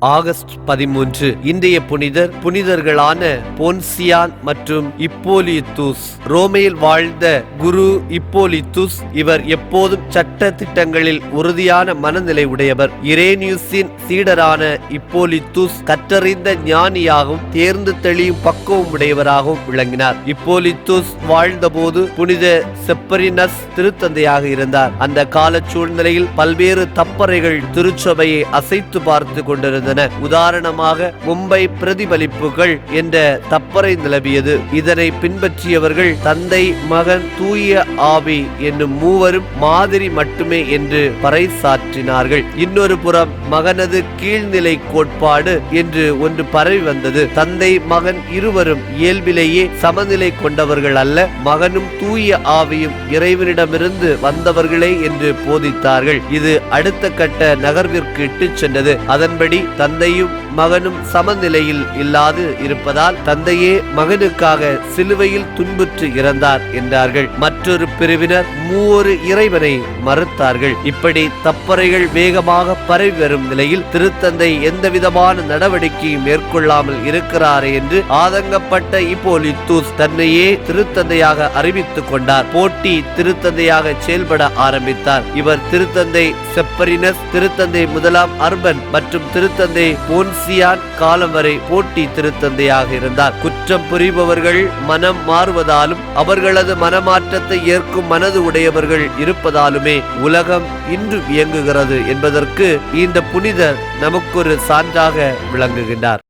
August பதிமூன்று இன்றைய புனிதர் புனிதர்களான போன்சியான் மற்றும் இப்போலித்துஸ் ரோமையில் வாழ்ந்த குரு இப்போலித்துஸ் இவர் எப்போதும் சட்ட திட்டங்களில் உறுதியான மனநிலை உடையவர். இரேனியுஸின் சீடரான இப்போலித்துஸ் கற்றறிந்த ஞானியாகவும் தேர்ந்து தெளியும் பக்குவம் உடையவராகவும் விளங்கினார். இப்போலித்துஸ் வாழ்ந்தபோது புனித செப்பரினஸ் திருத்தந்தையாக இருந்தார். அந்த கால சூழ்நிலையில் பல்வேறு தப்பறைகள் திருச்சபையை அசைத்து பார்த்து இருந்தன உதாரணமாக மும்பை பிரதிபலிப்புகள் என்ற தப்பறை நிலவியது. இதனை பின்பற்றியவர்கள் தந்தை மகன் தூய ஆவி என்னும் மூவரும் மாதிரி மட்டுமே என்று பறைசாற்றினார்கள். இன்னொரு புறம் மகனது கீழ்நிலை கோட்பாடு என்று ஒன்று பரவி வந்தது. தந்தை மகன் இருவரும் இயல்பிலேயே சமநிலை கொண்டவர்கள் அல்ல. மகனும் தூய ஆவியும் இறைவனிடமிருந்து வந்தவர்களே என்று போதித்தார்கள். இது அடுத்த கட்ட நகர்விற்கு இட்டுச் சென்றது. அதன்படி தந்தையும் மகனும் சமநிலையில் இல்லாது இருப்பதால் தந்தையே மகனுக்காக சிலுவையில் துன்புற்று இறந்தார் என்றார்கள். மற்றொரு பிரிவினர் மூவொரு இறைவனை மறுத்தார்கள். இப்படி தப்பறைகள் வேகமாக பரவி வரும் நிலையில் திருத்தந்தை எந்தவிதமான நடவடிக்கையும் மேற்கொள்ளாமல் இருக்கிறாரே என்று ஆதங்கப்பட்ட இப்போலித்தூஸ் தன்னையே திருத்தந்தையாக அறிவித்துக் கொண்டார். போட்டி திருத்தந்தையாக செயல்பட ஆரம்பித்தார். இவர் திருத்தந்தை செப்பரினஸ் திருத்தந்தை முதலாம் அர்பன் மற்றும் திருத்தந்தை போன்சியான் காலம் வரை போட்டி திருத்தந்தையாக இருந்தார். குற்றம் புரிபவர்கள் மனம் மாறுவதாலும் அவர்களது மனமாற்றத்தை ஏற்கும் மனது உடையவர்கள் இருப்பதாலுமே உலகம் இன்று இயங்குகிறது என்பதற்கு இந்த புனிதர் நமக்கொரு சான்றாக விளங்குகின்றார்.